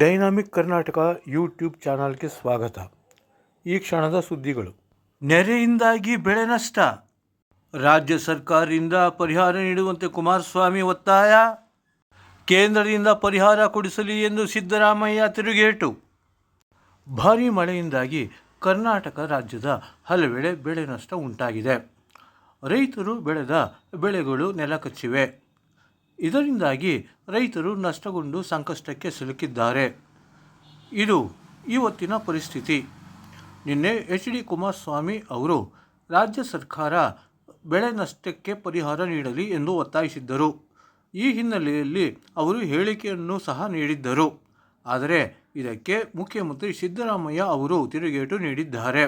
Dynamic Karnataka YouTube ಚಾನಲ್ಗೆ ಸ್ವಾಗತ. ಈ ಕ್ಷಣದ ಸುದ್ದಿಗಳು. ನೆರೆಯಿಂದಾಗಿ ಬೆಳೆ ನಷ್ಟ. ರಾಜ್ಯ ಸರ್ಕಾರದಿಂದ ಪರಿಹಾರ ನೀಡುವಂತೆ ಕುಮಾರಸ್ವಾಮಿ ಒತ್ತಾಯ. ಕೇಂದ್ರದಿಂದ ಪರಿಹಾರ ಕೊಡಿಸಲಿ ಎಂದು ಸಿದ್ದರಾಮಯ್ಯ ತಿರುಗೇಟು. ಭಾರೀ ಮಳೆಯಿಂದಾಗಿ ಕರ್ನಾಟಕ ರಾಜ್ಯದ ಹಲವೆಡೆ ಬೆಳೆ ನಷ್ಟ ಉಂಟಾಗಿದೆ. ರೈತರು ಬೆಳೆದ ಬೆಳೆಗಳು ನೆಲಕಚ್ಚಿವೆ. ಇದರಿಂದಾಗಿ ರೈತರು ನಷ್ಟಗೊಂಡು ಸಂಕಷ್ಟಕ್ಕೆ ಸಿಲುಕಿದ್ದಾರೆ. ಇದು ಇವತ್ತಿನ ಪರಿಸ್ಥಿತಿ. ನಿನ್ನೆ ಎಚ್ ಡಿ ಕುಮಾರಸ್ವಾಮಿ ಅವರು ರಾಜ್ಯ ಸರ್ಕಾರ ಬೆಳೆ ನಷ್ಟಕ್ಕೆ ಪರಿಹಾರ ನೀಡಲಿ ಎಂದು ಒತ್ತಾಯಿಸಿದ್ದರು. ಈ ಹಿನ್ನೆಲೆಯಲ್ಲಿ ಅವರು ಹೇಳಿಕೆಯನ್ನು ಸಹ ನೀಡಿದ್ದರು. ಆದರೆ ಇದಕ್ಕೆ ಮುಖ್ಯಮಂತ್ರಿ ಸಿದ್ದರಾಮಯ್ಯ ಅವರು ತಿರುಗೇಟು ನೀಡಿದ್ದಾರೆ.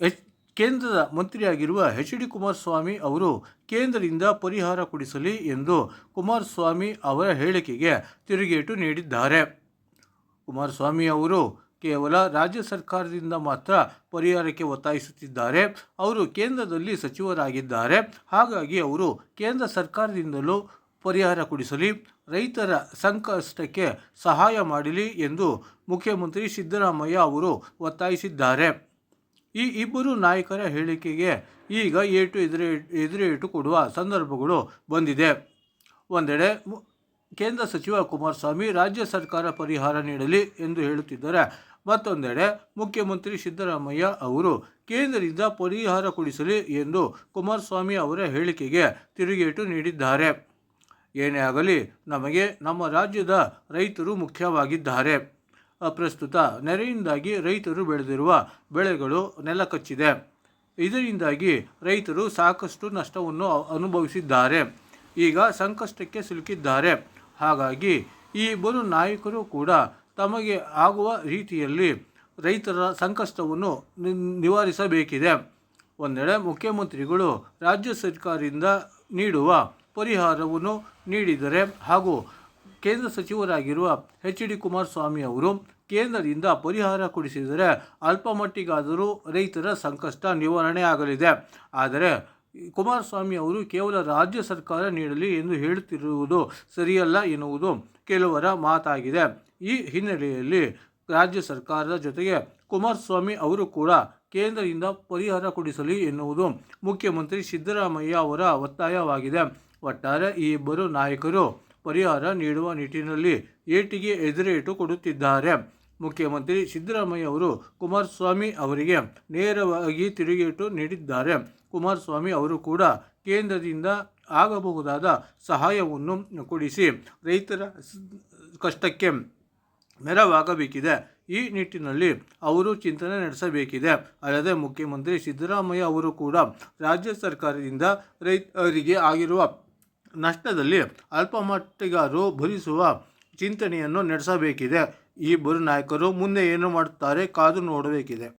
ಎಚ್ ಕೇಂದ್ರದ ಮಂತ್ರಿಯಾಗಿರುವ ಎಚ್ ಡಿ ಕುಮಾರಸ್ವಾಮಿ ಅವರು ಕೇಂದ್ರದಿಂದ ಪರಿಹಾರ ಕೊಡಿಸಲಿ ಎಂದು ಕುಮಾರಸ್ವಾಮಿ ಅವರ ಹೇಳಿಕೆಗೆ ತಿರುಗೇಟು ನೀಡಿದ್ದಾರೆ. ಕುಮಾರಸ್ವಾಮಿ ಅವರು ಕೇವಲ ರಾಜ್ಯ ಸರ್ಕಾರದಿಂದ ಮಾತ್ರ ಪರಿಹಾರಕ್ಕೆ ಒತ್ತಾಯಿಸುತ್ತಿದ್ದಾರೆ. ಅವರು ಕೇಂದ್ರದಲ್ಲಿ ಸಚಿವರಾಗಿದ್ದಾರೆ. ಹಾಗಾಗಿ ಅವರು ಕೇಂದ್ರ ಸರ್ಕಾರದಿಂದಲೂ ಪರಿಹಾರ ಕೊಡಿಸಲಿ, ರೈತರ ಸಂಕಷ್ಟಕ್ಕೆ ಸಹಾಯ ಮಾಡಲಿ ಎಂದು ಮುಖ್ಯಮಂತ್ರಿ ಸಿದ್ದರಾಮಯ್ಯ ಅವರು ಒತ್ತಾಯಿಸಿದ್ದಾರೆ. ಈ ಇಬ್ಬರು ನಾಯಕರ ಹೇಳಿಕೆಗೆ ಈಗ ಏಟು ಎದುರೇ, ಎದುರೇಟು ಕೊಡುವ ಸಂದರ್ಭಗಳು ಬಂದಿದೆ. ಒಂದೆಡೆ ಕೇಂದ್ರ ಸಚಿವ ಕುಮಾರಸ್ವಾಮಿ ರಾಜ್ಯ ಸರ್ಕಾರ ಪರಿಹಾರ ನೀಡಲಿ ಎಂದು ಹೇಳುತ್ತಿದ್ದಾರೆ. ಮತ್ತೊಂದೆಡೆ ಮುಖ್ಯಮಂತ್ರಿ ಸಿದ್ದರಾಮಯ್ಯ ಅವರು ಕೇಂದ್ರದಿಂದ ಪರಿಹಾರ ಕೊಡಿಸಲಿ ಎಂದು ಕುಮಾರಸ್ವಾಮಿ ಅವರ ಹೇಳಿಕೆಗೆ ತಿರುಗೇಟು ನೀಡಿದ್ದಾರೆ. ಏನೇ ಆಗಲಿ, ನಮಗೆ ನಮ್ಮ ರಾಜ್ಯದ ರೈತರು ಮುಖ್ಯವಾಗಿದ್ದಾರೆ. ಪ್ರಸ್ತುತ ನೆರೆಯಿಂದಾಗಿ ರೈತರು ಬೆಳೆದಿರುವ ಬೆಳೆಗಳು ನೆಲಕಚ್ಚಿದೆ. ಇದರಿಂದಾಗಿ ರೈತರು ಸಾಕಷ್ಟು ನಷ್ಟವನ್ನು ಅನುಭವಿಸಿದ್ದಾರೆ. ಈಗ ಸಂಕಷ್ಟಕ್ಕೆ ಸಿಲುಕಿದ್ದಾರೆ. ಹಾಗಾಗಿ ಈ ಇಬ್ಬರು ನಾಯಕರು ಕೂಡ ತಮಗೆ ಆಗುವ ರೀತಿಯಲ್ಲಿ ರೈತರ ಸಂಕಷ್ಟವನ್ನು ನಿವಾರಿಸಬೇಕಿದೆ. ಒಂದೆಡೆ ಮುಖ್ಯಮಂತ್ರಿಗಳು ರಾಜ್ಯ ಸರ್ಕಾರದಿಂದ ನೀಡುವ ಪರಿಹಾರವನ್ನು ನೀಡಿದರೆ ಹಾಗೂ ಕೇಂದ್ರ ಸಚಿವರಾಗಿರುವ ಎಚ್ ಡಿ ಕುಮಾರಸ್ವಾಮಿ ಅವರು ಕೇಂದ್ರದಿಂದ ಪರಿಹಾರ ಕೊಡಿಸಿದರೆ ಅಲ್ಪ ಮಟ್ಟಿಗಾದರೂ ರೈತರ ಸಂಕಷ್ಟ ನಿವಾರಣೆ ಆಗಲಿದೆ. ಆದರೆ ಕುಮಾರಸ್ವಾಮಿ ಅವರು ಕೇವಲ ರಾಜ್ಯ ಸರ್ಕಾರ ನೀಡಲಿ ಎಂದು ಹೇಳುತ್ತಿರುವುದು ಸರಿಯಲ್ಲ ಎನ್ನುವುದು ಕೆಲವರ ಮಾತಾಗಿದೆ. ಈ ಹಿನ್ನೆಲೆಯಲ್ಲಿ ರಾಜ್ಯ ಸರ್ಕಾರದ ಜೊತೆಗೆ ಕುಮಾರಸ್ವಾಮಿ ಅವರು ಕೂಡ ಕೇಂದ್ರದಿಂದ ಪರಿಹಾರ ಕೊಡಿಸಲಿ ಎನ್ನುವುದು ಮುಖ್ಯಮಂತ್ರಿ ಸಿದ್ದರಾಮಯ್ಯ ಅವರ ಒತ್ತಾಯವಾಗಿದೆ. ಒಟ್ಟಾರೆ ಈ ಇಬ್ಬರು ನಾಯಕರು ಪರಿಹಾರ ನೀಡುವ ನಿಟ್ಟಿನಲ್ಲಿ ಏಟಿಗೆ ಎದುರೇಟು ಕೊಡುತ್ತಿದ್ದಾರೆ. ಮುಖ್ಯಮಂತ್ರಿ ಸಿದ್ದರಾಮಯ್ಯ ಅವರು ಕುಮಾರಸ್ವಾಮಿ ಅವರಿಗೆ ನೇರವಾಗಿ ತಿರುಗೇಟು ನೀಡಿದ್ದಾರೆ. ಕುಮಾರಸ್ವಾಮಿ ಅವರು ಕೂಡ ಕೇಂದ್ರದಿಂದ ಆಗಬಹುದಾದ ಸಹಾಯವನ್ನು ಕೊಡಿಸಿ ರೈತರ ಕಷ್ಟಕ್ಕೆ ನೆರವಾಗಬೇಕಿದೆ. ಈ ನಿಟ್ಟಿನಲ್ಲಿ ಅವರು ಚಿಂತನೆ ನಡೆಸಬೇಕಿದೆ. ಅಲ್ಲದೆ ಮುಖ್ಯಮಂತ್ರಿ ಸಿದ್ದರಾಮಯ್ಯ ಅವರು ಕೂಡ ರಾಜ್ಯ ಸರ್ಕಾರದಿಂದ ರೈತರಿಗೆ ಆಗಿರುವ ನಷ್ಟದಲ್ಲಿ ಅಲ್ಪಮಟ್ಟಿಗಾರು ಭರಿಸುವ ಚಿಂತನೆಯನ್ನು ನಡೆಸಬೇಕಿದೆ. ಈ ಇಬ್ಬರು ನಾಯಕರು ಮುಂದೆ ಏನು ಮಾಡುತ್ತಾರೆ ಕಾದು ನೋಡಬೇಕಿದೆ.